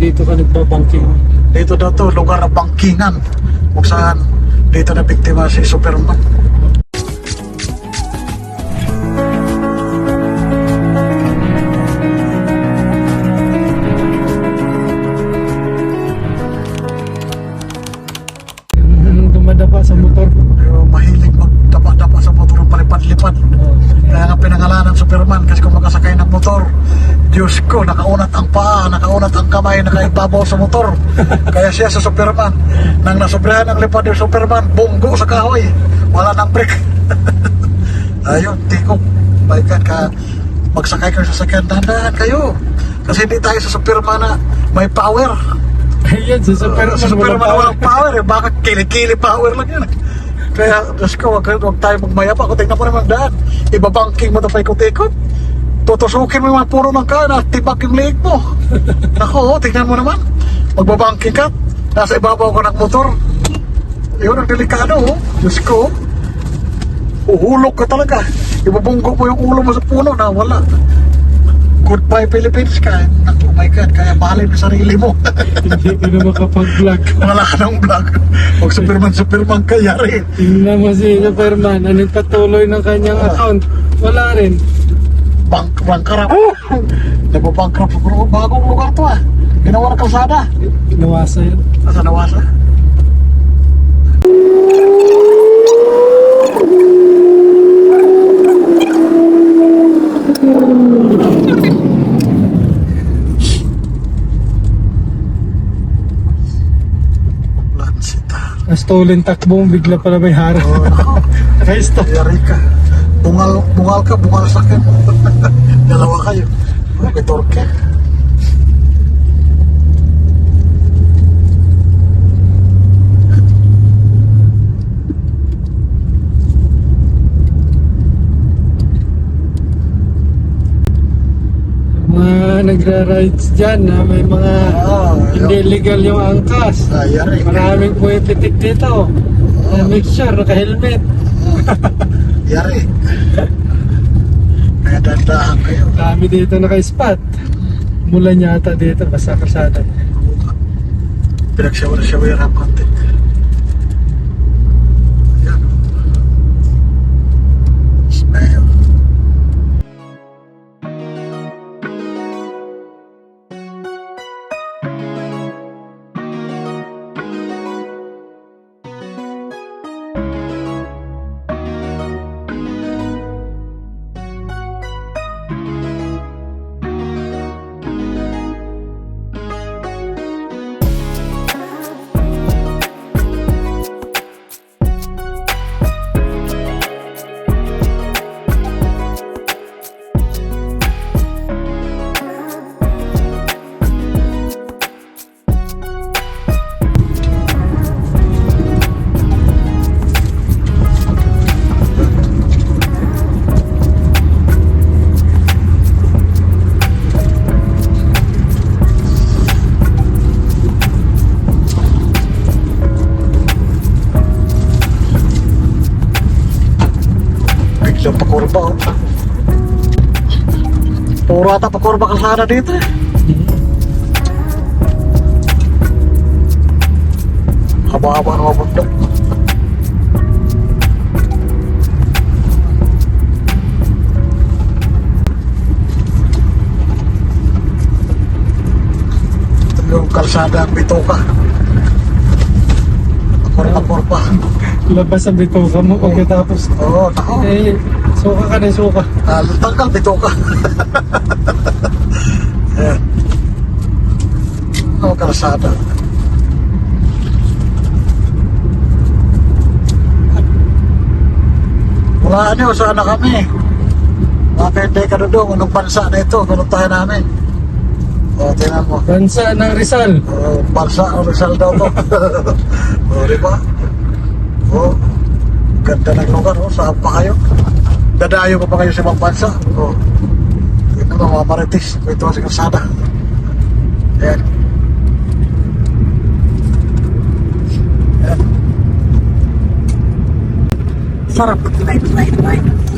dito ka nagbabangking. Dito daw to, lugar ng bangkingan. Kung saan dito na biktima si Superman. Dumadapa sa motor? Pero mahilig magdapa-dapa sa motor Oh. Kaya nga pinangalanan Superman kasi kung makasakay ng motor, Diyos ko, nakaunat ang paa, nakaunat ang kamay, nakaibabaw sa motor. Kaya siya sa Superman. Nang nasobrahan ang lipad ng Superman, bunggo sa kahoy. Wala nang brake. Ayun, tikok. Baikan ka, magsakay kayo sa sakyan, dahan kayo. Kasi hindi tayo sa Superman na may power. Ayan, si Superman. sa Superman walang walang power eh. Baka kilikili power lang yan. Kaya, Diyos ko, wag, wag tayo magmayapa. Kung tingnan mo naman daan, ibabangking mo na paikot-ikot. Tutusukin mo yung mga puro ng kana, tibak yung leeg mo. Nako, tingnan mo naman. Magbabangking ka, nasa ibabaw ka ng motor. Yun ang delikado, oh. Diyos ko. Uhulog ka talaga. Ibabunggo mo yung ulo mo sa puno na wala. Goodbye Philippines ka. Oh my God, kaya mahalin mo sarili mo. Hindi ka na makapag-vlog. Wala ka ng vlog. Huwag Superman, Superman ka, yari. Tingnan mo si Superman. Anong patuloy ng kanyang account? Wala rin. Bank, bankrupt. Nagbabankrupt. Pero bagong lugar to ah. Ginawa ng kalsada. Nawasa yun. Nasa nawasa. Na-stolen takbo, bigla pala may harap. Oh, nako. Naka-stop. Yari ka. Bungal, bungal ka, bungal sa akin. Dalawa kayo. Okay, torque. Mga nagra-rides dyan na may mga Ah, hindi legal yung angkas. Ah, yari. Maraming pumipitik dito. Uh, make sure, naka-helmet. Yari. Kaya dandahan kayo. Dami dito naka-spot. Mula yata dito, basta kalsada. Pinagsawa-sawa ang konti. Biglang pakurba oh. Puro ata pakurba kalsada dito eh. Haba-haba ng mga bundok. Ito yung kalsada ang bitoka. Pakurba-kurba. Labas ang bituka mo pagkatapos. Oo, oh, nako. Eh, suka ka na suka. Ah, tangkal, bitoka. Ayan. Oh, kalsada. Wala nyo, sana kami. Makakende ka na doon, anong bansa na ito, pinuntahan namin. O, tingnan mo. Bansa ng Rizal. O, bansa, o Rizal daw to. o, di ba? O, ganda ng lugar, o, saan pa kayo? Dadayo pa ba kayo sa ibang bansa? O, tingnan mo, mga maritis, ito kalsada. Ayan. Ayan. Sarap. Light, light, light.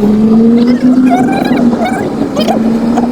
Oh, my God.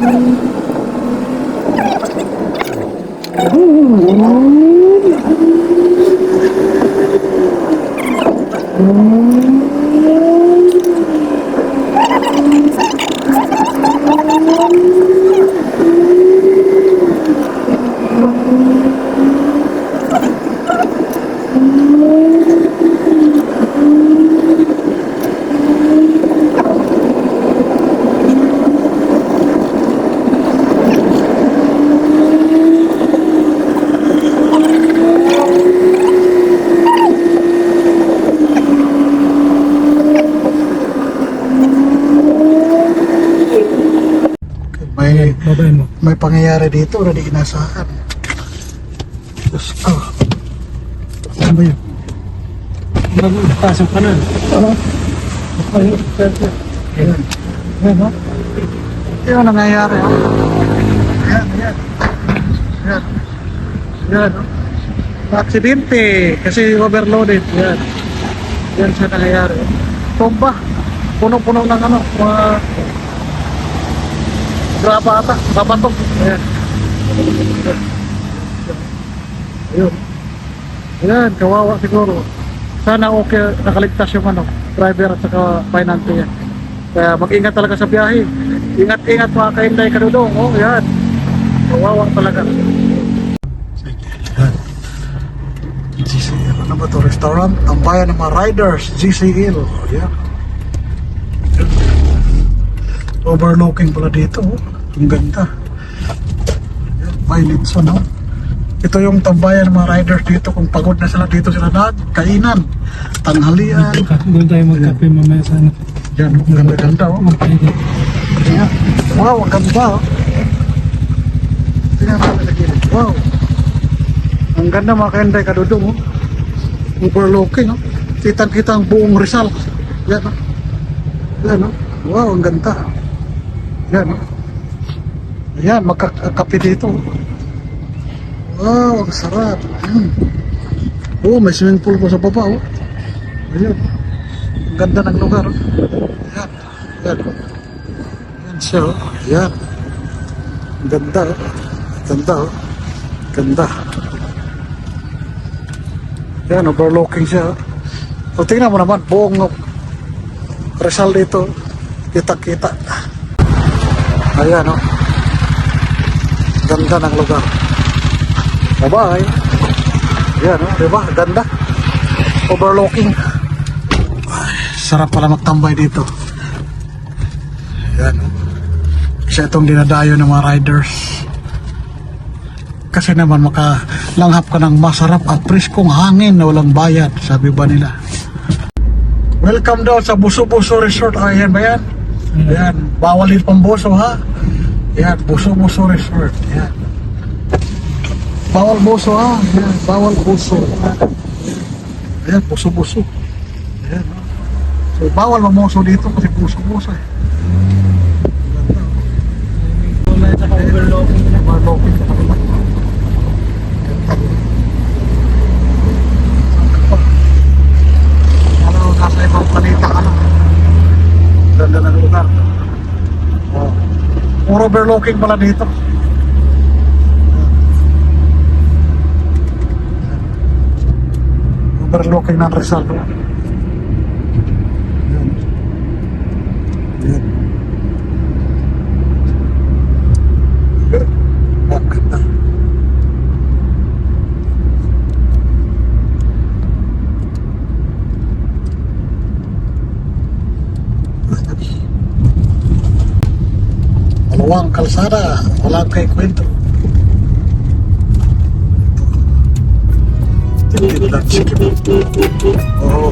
May pangyayari dito na di inasahan. Diyos ko. Ano ba yun? Pasok ka na. Ano? Ayun. Ayan, no? Ayan ang nangyayari, ha? Ayan, ayan. Ayan. Aksidente kasi overloaded. Ayan. Ayan siya nangyayari. Tumba. Puno-puno ng ano, mga graba ata, babatok. Ayan. Ayun. Ayan, kawawa siguro. Sana okay, nakaligtas yung ano, driver at saka finance niya. Kaya mag-ingat talaga sa biyahe. Ingat-ingat mga kainday kadudong. Oh, yan. Kawawa talaga. GCL. Ano ba to? Restaurant? Ang bayan ng mga riders. GCL. Oh, yan. Overlooking pala dito. Oh. Ang ganda. May Litson. Oh. Ito yung tambayan ng mga riders dito. Kung pagod na sila dito sila na kainan. Tanghalian. Doon tayo magkape mamaya sana. Yan, ang ganda-ganda. Oh. Magkape. Ayan. Wow, ang ganda oh. Tingnan mo sa gilid. Wow. Ang ganda mga kainday kadudong oh. Overlooking oh. Kitang-kita ang buong Rizal. Yan oh. Yan oh. Wow, ang ganda. Yan oh. Ayan, magkakape dito. oh. Wow, ang sarap. Mm. Oh, may swimming pool po sa baba oh. Ayan. Ang ganda ng lugar. oh. Ayan. Ayan. Yan siya, oh. Yan. Ang Ganda, oh. Ganda, oh. Ganda. Yan, overlooking siya. oh. So, tingnan mo naman, buong oh, Rizal dito. Kita-kita. Ayan, oh. Ganda ng lugar. Bye-bye. Yan, oh. Diba? Ganda. Overlooking. Ay, sarap pala magtambay dito. Yan. Kasi itong dinadayo ng mga riders. Kasi naman makalanghap ka ng masarap at preskong hangin na walang bayad, sabi ba nila. Welcome daw sa Buso-Buso Resort. Ayan ba yan? Ayan. Bawal din pambuso ha. Ayan. Buso-Buso Resort. Ayan. Bawal buso ha. Ayan. Bawal buso. Ayan. Buso-buso. Ayan. So, bawal mamuso dito kasi buso-buso eh. Overlooking. Overlooking kanila. Ano, nasa ibang na. Ganda ng lugar. Oh. Puro overlooking pala dito. Overlooking ng Rizal. Yan. Ang ganda. Maluwang kalsada, walang kay kwento. Tindag sikip. Oo.